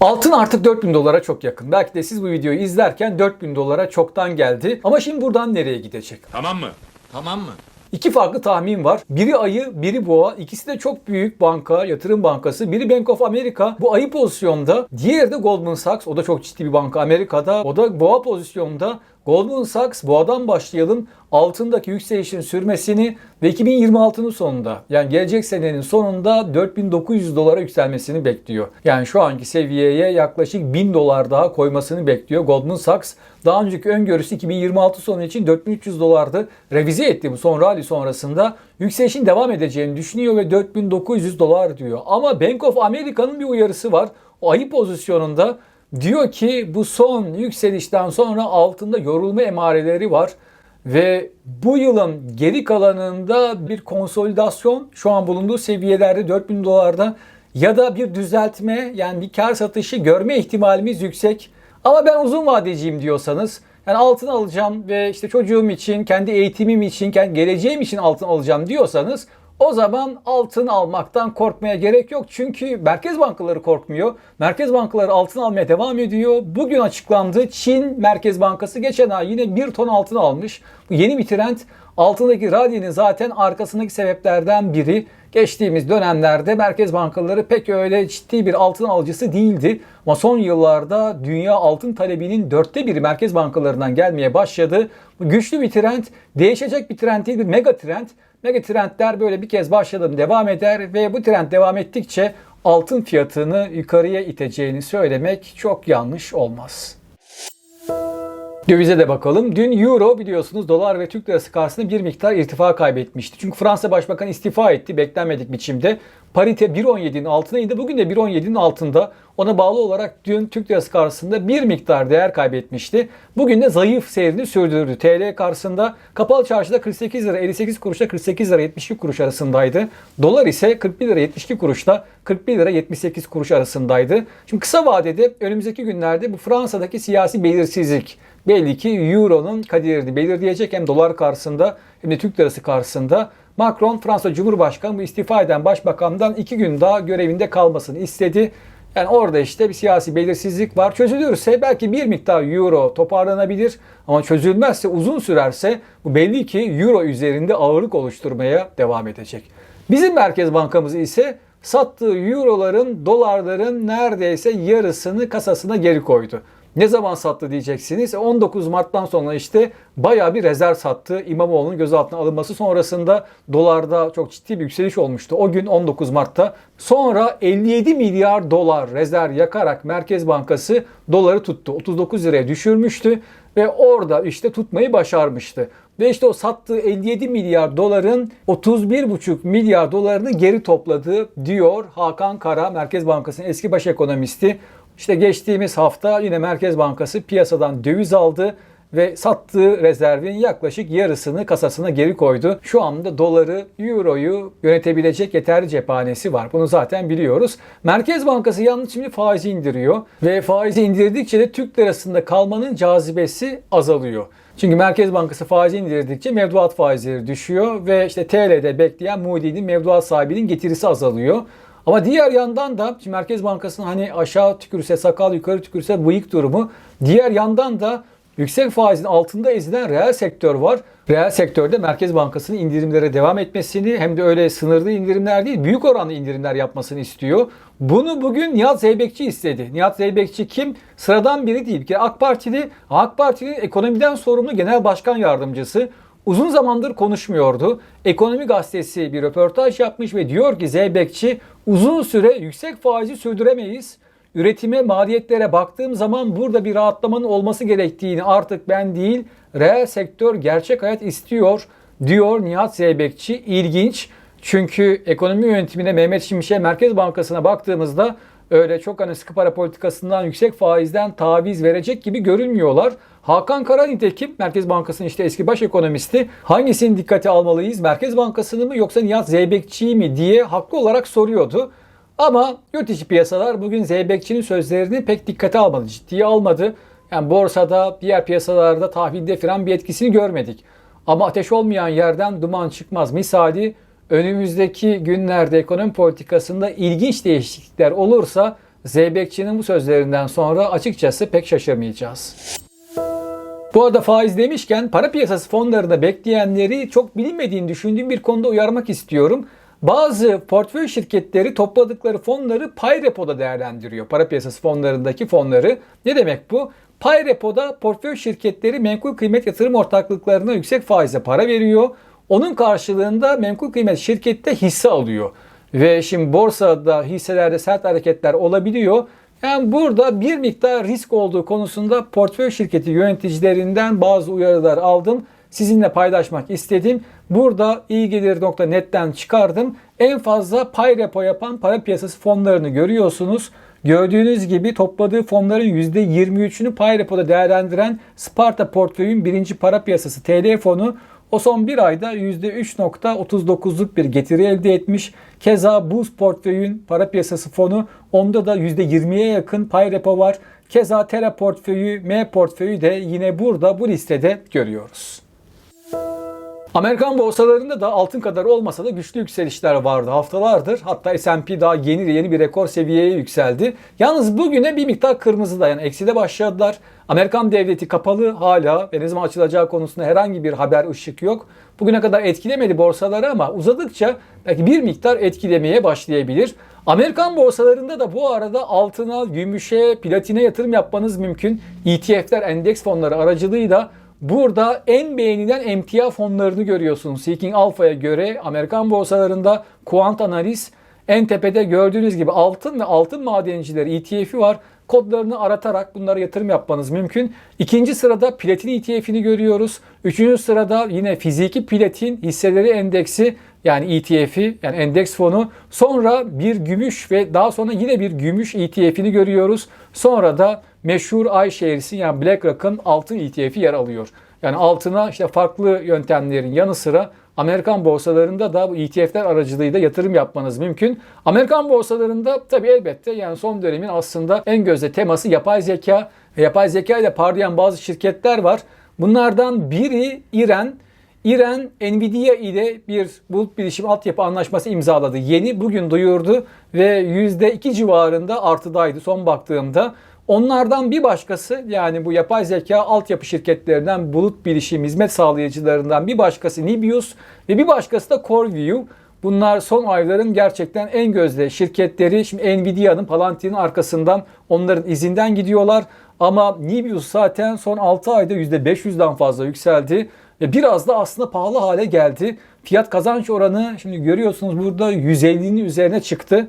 Altın artık 4000 dolara çok yakın. Belki de siz bu videoyu izlerken 4000 dolara çoktan geldi. Ama şimdi buradan nereye gidecek? Tamam mı? Tamam mı? İki farklı tahmin var. Biri ayı, biri boğa. İkisi de çok büyük banka, yatırım bankası. Biri Bank of America. Bu ayı pozisyonda. Diğeri de Goldman Sachs. O da çok ciddi bir banka Amerika'da. O da boğa pozisyonda. Goldman Sachs boğadan başlayalım. Altındaki yükselişin sürmesini ve 2026'nın sonunda yani gelecek senenin sonunda 4900 dolara yükselmesini bekliyor. Yani şu anki seviyeye yaklaşık 1000 dolar daha koymasını bekliyor Goldman Sachs. Daha önceki öngörüsü 2026 sonu için 4300 dolardı. Revize etti son rally sonrasında yükselişin devam edeceğini düşünüyor ve 4900 dolar diyor. Ama Bank of America'nın bir uyarısı var. O ayı pozisyonunda diyor ki bu son yükselişten sonra altında yorulma emareleri var. Ve bu yılın geri kalanında bir konsolidasyon şu an bulunduğu seviyelerde 4000 dolarda ya da bir düzeltme yani bir kar satışı görme ihtimalimiz yüksek. Ama ben uzun vadeciyim diyorsanız yani altın alacağım ve işte çocuğum için, kendi eğitimim için, kendi geleceğim için altın alacağım diyorsanız o zaman altın almaktan korkmaya gerek yok. Çünkü merkez bankaları korkmuyor. Merkez bankaları altın almaya devam ediyor. Bugün açıklandı. Çin Merkez Bankası geçen ay yine 1 ton altın almış. Bu yeni bir trend. Altındaki rally'nin zaten arkasındaki sebeplerden biri. Geçtiğimiz dönemlerde merkez bankaları pek öyle ciddi bir altın alıcısı değildi. Ama son yıllarda dünya altın talebinin dörtte biri merkez bankalarından gelmeye başladı. Bu güçlü bir trend, değişecek bir trend değil, bir mega trend. Mega trendler böyle bir kez başladı devam eder ve bu trend devam ettikçe altın fiyatını yukarıya iteceğini söylemek çok yanlış olmaz. Dövize de bakalım. Dün euro biliyorsunuz dolar ve Türk lirası karşısında bir miktar irtifa kaybetmişti. Çünkü Fransa Başbakanı istifa etti beklenmedik biçimde. Parite 1.17'nin altına indi. Bugün de 1.17'nin altında. Ona bağlı olarak dün Türk lirası karşısında bir miktar değer kaybetmişti. Bugün de zayıf seyrini sürdürdü. TL karşısında kapalı çarşıda 48 lira 58 kuruşla 48 lira 72 kuruş arasındaydı. Dolar ise 41 lira 72 kuruşla 41 lira 78 kuruş arasındaydı. Şimdi kısa vadede önümüzdeki günlerde bu Fransa'daki siyasi belirsizlik belli ki Euro'nun kaderini belirleyecek hem dolar karşısında hem de Türk lirası karşısında. Macron Fransa Cumhurbaşkanı bu istifa eden başbakandan iki gün daha görevinde kalmasını istedi. Yani orada işte bir siyasi belirsizlik var. Çözülürse belki bir miktar euro toparlanabilir ama çözülmezse uzun sürerse bu belli ki euro üzerinde ağırlık oluşturmaya devam edecek. Bizim Merkez Bankamız ise sattığı euroların, dolarların neredeyse yarısını kasasına geri koydu. Ne zaman sattı diyeceksiniz. 19 Mart'tan sonra işte bayağı bir rezerv sattı. İmamoğlu'nun gözaltına alınması sonrasında dolarda çok ciddi bir yükseliş olmuştu. O gün 19 Mart'ta. Sonra 57 milyar dolar rezerv yakarak Merkez Bankası doları tuttu. 39 liraya düşürmüştü ve orada işte tutmayı başarmıştı. Ve işte o sattığı 57 milyar doların 31,5 milyar dolarını geri topladı diyor Hakan Kara, Merkez Bankası'nın eski baş ekonomisti. İşte geçtiğimiz hafta yine Merkez Bankası piyasadan döviz aldı ve sattığı rezervin yaklaşık yarısını kasasına geri koydu. Şu anda doları, euroyu yönetebilecek yeterli cephanesi var. Bunu zaten biliyoruz. Merkez Bankası yalnız şimdi faizi indiriyor ve faizi indirdikçe de Türk lirasında kalmanın cazibesi azalıyor. Çünkü Merkez Bankası faizi indirdikçe mevduat faizleri düşüyor ve işte TL'de bekleyen Moody'nin mevduat sahibinin getirisi azalıyor. Ama diğer yandan da Merkez Bankası'nın hani aşağı tükürse sakal yukarı tükürse bıyık durumu. Diğer yandan da yüksek faizin altında ezilen reel sektör var. Reel sektörde Merkez Bankası'nın indirimlere devam etmesini hem de öyle sınırlı indirimler değil büyük oranlı indirimler yapmasını istiyor. Bunu bugün Nihat Zeybekçi istedi. Nihat Zeybekçi kim? Sıradan biri değil. Bir AK Partili, AK Parti'nin ekonomiden sorumlu genel başkan yardımcısı uzun zamandır konuşmuyordu. Ekonomi gazetesi bir röportaj yapmış ve diyor ki Zeybekçi uzun süre yüksek faizi sürdüremeyiz. Üretime, maliyetlere baktığım zaman burada bir rahatlamanın olması gerektiğini artık ben değil, reel sektör gerçek hayat istiyor diyor Nihat Zeybekçi. İlginç. Çünkü ekonomi yönetimine Mehmet Şimşek Merkez Bankası'na baktığımızda öyle çok hani sıkı para politikasından yüksek faizden taviz verecek gibi görünmüyorlar. Hakan Kara nitekim Merkez Bankası'nın işte eski baş ekonomisti hangisini dikkate almalıyız? Merkez Bankası'nı mı yoksa Nihat Zeybekçi'yi mi diye haklı olarak soruyordu. Ama yurt içi piyasalar bugün Zeybekçi'nin sözlerini pek dikkate almadı, ciddiye almadı. Yani borsada, diğer piyasalarda tahvilde falan bir etkisini görmedik. Ama ateş olmayan yerden duman çıkmaz. Misali önümüzdeki günlerde ekonomi politikasında ilginç değişiklikler olursa Zeybekçi'nin bu sözlerinden sonra açıkçası pek şaşırmayacağız. Bu arada faiz demişken para piyasası fonlarında bekleyenleri çok bilinmediğini düşündüğüm bir konuda uyarmak istiyorum. Bazı portföy şirketleri topladıkları fonları pay repoda değerlendiriyor. Para piyasası fonlarındaki fonları. Ne demek bu? Pay repoda portföy şirketleri menkul kıymet yatırım ortaklıklarına yüksek faizle para veriyor. Onun karşılığında menkul kıymet şirkette hisse alıyor. Ve şimdi borsada hisselerde sert hareketler olabiliyor. Yani burada bir miktar risk olduğu konusunda portföy şirketi yöneticilerinden bazı uyarılar aldım. Sizinle paylaşmak istedim. Burada iyigelir.net'ten çıkardım. En fazla pay repo yapan para piyasası fonlarını görüyorsunuz. Gördüğünüz gibi topladığı fonların %23'ünü pay repoda değerlendiren Sparta portföyün birinci para piyasası TL fonu o son bir ayda %3.39'luk bir getiri elde etmiş. Keza Buz portföyün para piyasası fonu onda da %20'ye yakın pay repo var. Keza Terra portföyü, M portföyü de yine burada bu listede görüyoruz. Amerikan borsalarında da altın kadar olmasa da güçlü yükselişler vardı haftalardır. Hatta S&P daha yeni yeni bir rekor seviyeye yükseldi. Yalnız bugüne bir miktar kırmızıda yani ekside başladılar. Amerikan devleti kapalı hala ve ne zaman açılacağı konusunda herhangi bir haber ışık yok. Bugüne kadar etkilemedi borsaları ama uzadıkça belki bir miktar etkilemeye başlayabilir. Amerikan borsalarında da bu arada altına, gümüşe, platine yatırım yapmanız mümkün. ETF'ler, endeks fonları aracılığıyla Burada en beğenilen emtia fonlarını görüyorsunuz. Seeking Alpha'ya göre Amerikan borsalarında Quant Analiz en tepede gördüğünüz gibi altın ve altın madencileri ETF'i var. Kodlarını aratarak bunlara yatırım yapmanız mümkün. İkinci sırada platin ETF'ini görüyoruz. Üçüncü sırada yine fiziki platin hisseleri endeksi yani ETF'i yani endeks fonu. Sonra bir gümüş ve daha sonra yine bir gümüş ETF'ini görüyoruz. Sonra da meşhur iShares'in yani BlackRock'ın altın ETF'i yer alıyor. Yani altına işte farklı yöntemlerin yanı sıra Amerikan borsalarında da bu ETF'ler aracılığıyla yatırım yapmanız mümkün. Amerikan borsalarında tabii elbette yani son dönemin aslında en gözde teması yapay zeka. Ve yapay zeka ile parlayan bazı şirketler var. Bunlardan biri İren. İren Nvidia ile bir bulut bilişim altyapı anlaşması imzaladı. Yeni bugün duyurdu ve %2 civarında artıdaydı son baktığımda. Onlardan bir başkası yani bu yapay zeka altyapı şirketlerinden bulut bilişim hizmet sağlayıcılarından bir başkası Nibius ve bir başkası da CoreView. Bunlar son ayların gerçekten en gözde şirketleri. Şimdi Nvidia'nın Palantir'in arkasından onların izinden gidiyorlar. Ama Nibius zaten son 6 ayda %500'den fazla yükseldi. Ve biraz da aslında pahalı hale geldi. Fiyat kazanç oranı şimdi görüyorsunuz burada 150'nin üzerine çıktı.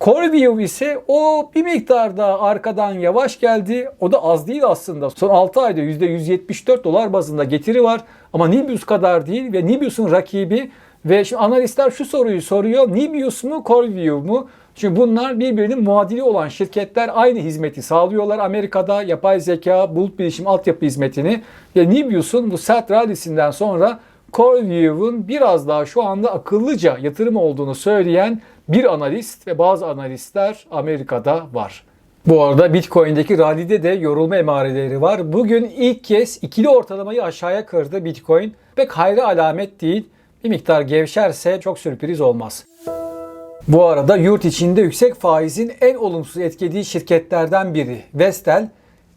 CoreView ise o bir miktar daha arkadan yavaş geldi. O da az değil aslında. Son 6 ayda %174 dolar bazında getiri var. Ama Nibius kadar değil ve Nibius'un rakibi ve şimdi analistler şu soruyu soruyor. Nibius mu CoreView mu? Çünkü bunlar birbirinin muadili olan şirketler aynı hizmeti sağlıyorlar. Amerika'da yapay zeka, bulut bilişim altyapı hizmetini ve Nibius'un bu sert rallisinden sonra CoreView'un biraz daha şu anda akıllıca yatırım olduğunu söyleyen bir analist ve bazı analistler Amerika'da var. Bu arada Bitcoin'deki rallide de yorulma emareleri var. Bugün ilk kez ikili ortalamayı aşağıya kırdı Bitcoin. Pek hayra alamet değil. Bir miktar gevşerse çok sürpriz olmaz. Bu arada yurt içinde yüksek faizin en olumsuz etkilediği şirketlerden biri Vestel.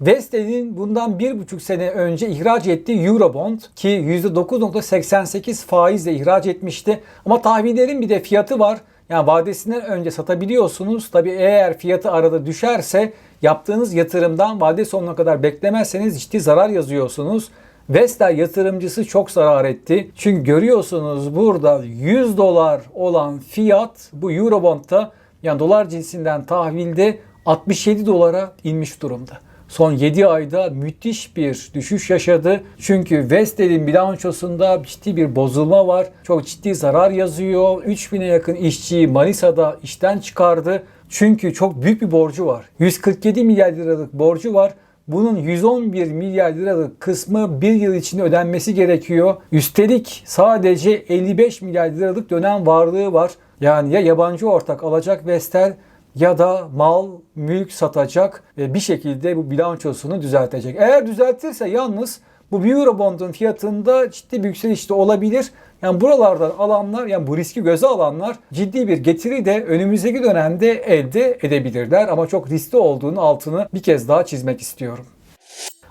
Vestel'in bundan bir buçuk sene önce ihraç ettiği Eurobond ki %9.88 faizle ihraç etmişti. Ama tahminlerin bir de fiyatı var. Yani vadesinden önce satabiliyorsunuz. Tabi eğer fiyatı arada düşerse yaptığınız yatırımdan vade sonuna kadar beklemezseniz ciddi zarar yazıyorsunuz. Vestel yatırımcısı çok zarar etti. Çünkü görüyorsunuz burada 100 dolar olan fiyat bu Eurobond'da yani dolar cinsinden tahvilde 67 dolara inmiş durumda. Son 7 ayda müthiş bir düşüş yaşadı. Çünkü Vestel'in bilançosunda ciddi bir bozulma var. Çok ciddi zarar yazıyor. 3000'e yakın işçiyi Manisa'da işten çıkardı. Çünkü çok büyük bir borcu var. 147 milyar liralık borcu var. Bunun 111 milyar liralık kısmı bir yıl içinde ödenmesi gerekiyor. Üstelik sadece 55 milyar liralık dönem varlığı var. Yani ya yabancı ortak alacak Vestel ya da mal, mülk satacak ve bir şekilde bu bilançosunu düzeltecek. Eğer düzeltirse yalnız bu Eurobond'un fiyatında ciddi bir yükseliş de olabilir. Yani buralardan alanlar yani bu riski göze alanlar ciddi bir getiri de önümüzdeki dönemde elde edebilirler. Ama çok riskli olduğunu altını bir kez daha çizmek istiyorum.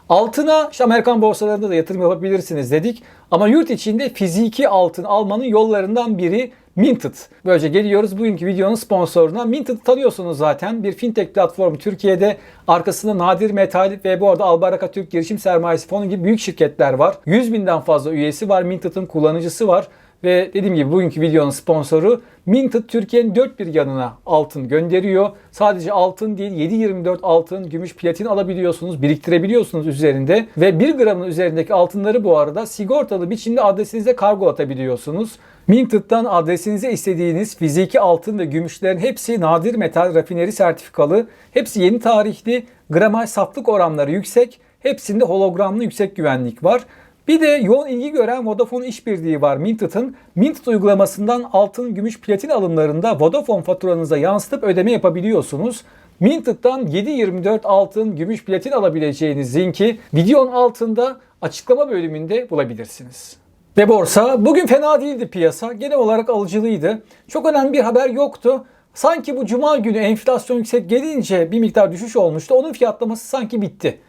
Altına işte Amerikan borsalarında da yatırım yapabilirsiniz dedik. Ama yurt içinde fiziki altın almanın yollarından biri Minted. Böylece geliyoruz bugünkü videonun sponsoruna. Minted tanıyorsunuz zaten. Bir fintech platformu Türkiye'de. Arkasında Nadir Metal ve bu arada Albaraka Türk Girişim Sermayesi Fonu gibi büyük şirketler var. 100 binden fazla üyesi var. Minted'ın kullanıcısı var. Ve dediğim gibi bugünkü videonun sponsoru Minted Türkiye'nin dört bir yanına altın gönderiyor. Sadece altın değil 7-24 altın, gümüş, platin alabiliyorsunuz, biriktirebiliyorsunuz üzerinde. Ve 1 gramın üzerindeki altınları bu arada sigortalı biçimde adresinize kargo atabiliyorsunuz. Minted'dan adresinize istediğiniz fiziki altın ve gümüşlerin hepsi nadir metal rafineri sertifikalı. Hepsi yeni tarihli, gramaj saflık oranları yüksek. Hepsinde hologramlı yüksek güvenlik var. Bir de yoğun ilgi gören Vodafone işbirliği var Minted'ın. Minted uygulamasından altın, gümüş, platin alımlarında Vodafone faturanıza yansıtıp ödeme yapabiliyorsunuz. Minted'dan 7-24 altın, gümüş, platin alabileceğiniz linki videonun altında açıklama bölümünde bulabilirsiniz. Ve borsa bugün fena değildi piyasa. Genel olarak alıcılıydı. Çok önemli bir haber yoktu. Sanki bu cuma günü enflasyon yüksek gelince bir miktar düşüş olmuştu. Onun fiyatlaması sanki bitti.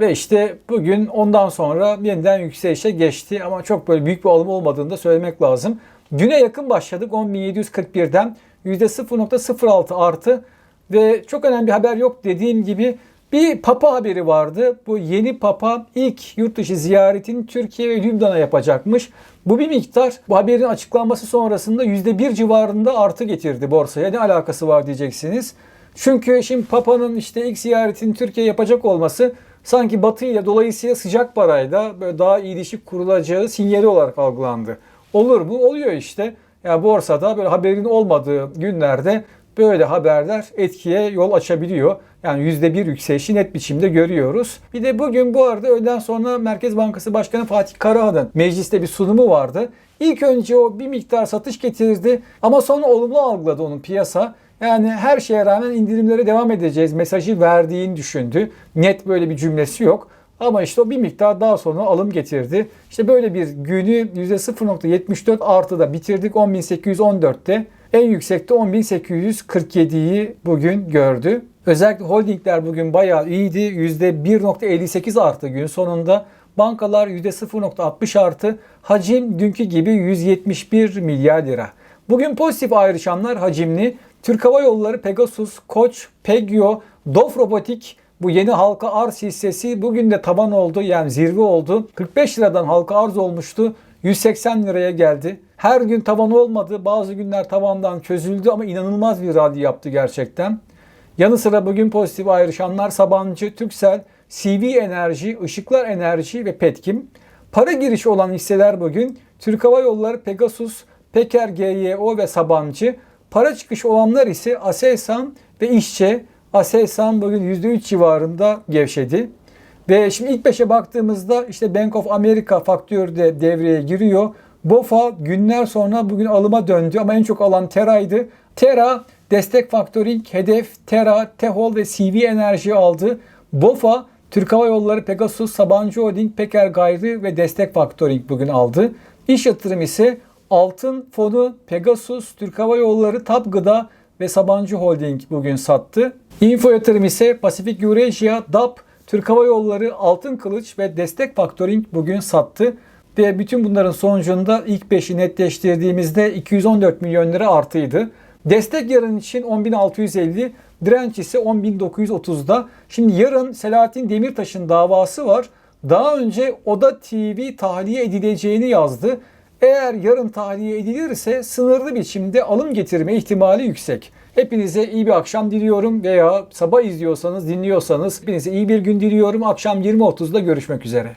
Ve işte bugün ondan sonra yeniden yükselişe geçti ama çok böyle büyük bir alım olmadığını da söylemek lazım. Güne yakın başladık 10.741'den %0.06 artı ve çok önemli bir haber yok dediğim gibi bir papa haberi vardı. Bu yeni papa ilk yurt dışı ziyaretini Türkiye ve Lübnan'a yapacakmış. Bu bir miktar bu haberin açıklanması sonrasında %1 civarında artı getirdi borsaya. Ne alakası var diyeceksiniz. Çünkü şimdi papanın işte ilk ziyaretini Türkiye yapacak olması sanki Batı ile dolayısıyla sıcak parayla böyle daha iyi ilişki kurulacağı sinyali olarak algılandı. Olur mu? Oluyor işte. Yani borsada böyle haberin olmadığı günlerde böyle haberler etkiye yol açabiliyor. Yani %1 yükselişi net biçimde görüyoruz. Bir de bugün bu arada öğleden sonra Merkez Bankası Başkanı Fatih Karahan'ın mecliste bir sunumu vardı. İlk önce o bir miktar satış getirdi ama sonra olumlu algıladı onun piyasa. Yani her şeye rağmen indirimlere devam edeceğiz mesajı verdiğini düşündü. Net böyle bir cümlesi yok. Ama işte o bir miktar daha sonra alım getirdi. İşte böyle bir günü %0.74 artıda bitirdik 10.814'te. En yüksekte 10.847'yi bugün gördü. Özellikle holdingler bugün bayağı iyiydi. %1.58 arttı gün sonunda. Bankalar %0.60 artı. Hacim dünkü gibi 171 milyar lira. Bugün pozitif ayrışanlar hacimli. Türk Hava Yolları, Pegasus, Koç, Pegio, Dof Robotik bu yeni halka arz hissesi bugün de taban oldu yani zirve oldu. 45 liradan halka arz olmuştu. 180 liraya geldi. Her gün tavan olmadı. Bazı günler tavandan çözüldü ama inanılmaz bir rally yaptı gerçekten. Yanı sıra bugün pozitif ayrışanlar Sabancı, Türksel, CV Enerji, Işıklar Enerji ve Petkim. Para girişi olan hisseler bugün Türk Hava Yolları, Pegasus, Peker GYO ve Sabancı. Para çıkışı olanlar ise Aselsan ve İşçe. Aselsan bugün %3 civarında gevşedi. Ve şimdi ilk beşe baktığımızda işte Bank of America faktörü de devreye giriyor. BOFA günler sonra bugün alıma döndü ama en çok alan Tera'ydı. Tera, Destek Factoring, Hedef, Tera, Tehol ve CV Enerji aldı. BOFA, Türk Hava Yolları, Pegasus, Sabancı Holding, Peker Gayri ve Destek Factoring bugün aldı. İş yatırım ise Altın Fonu, Pegasus, Türk Hava Yolları, Tap ve Sabancı Holding bugün sattı. Info yatırım ise Pasifik Eurasia, DAP, Türk Hava Yolları, Altın Kılıç ve Destek Factoring bugün sattı. Ve bütün bunların sonucunda ilk 5'i netleştirdiğimizde 214 milyon lira artıydı. Destek yarın için 10.650, direnç ise 10.930'da. Şimdi yarın Selahattin Demirtaş'ın davası var. Daha önce Oda TV tahliye edileceğini yazdı. Eğer yarın tahliye edilirse sınırlı biçimde alım getirme ihtimali yüksek. Hepinize iyi bir akşam diliyorum veya sabah izliyorsanız, dinliyorsanız hepinize iyi bir gün diliyorum. Akşam 20.30'da görüşmek üzere.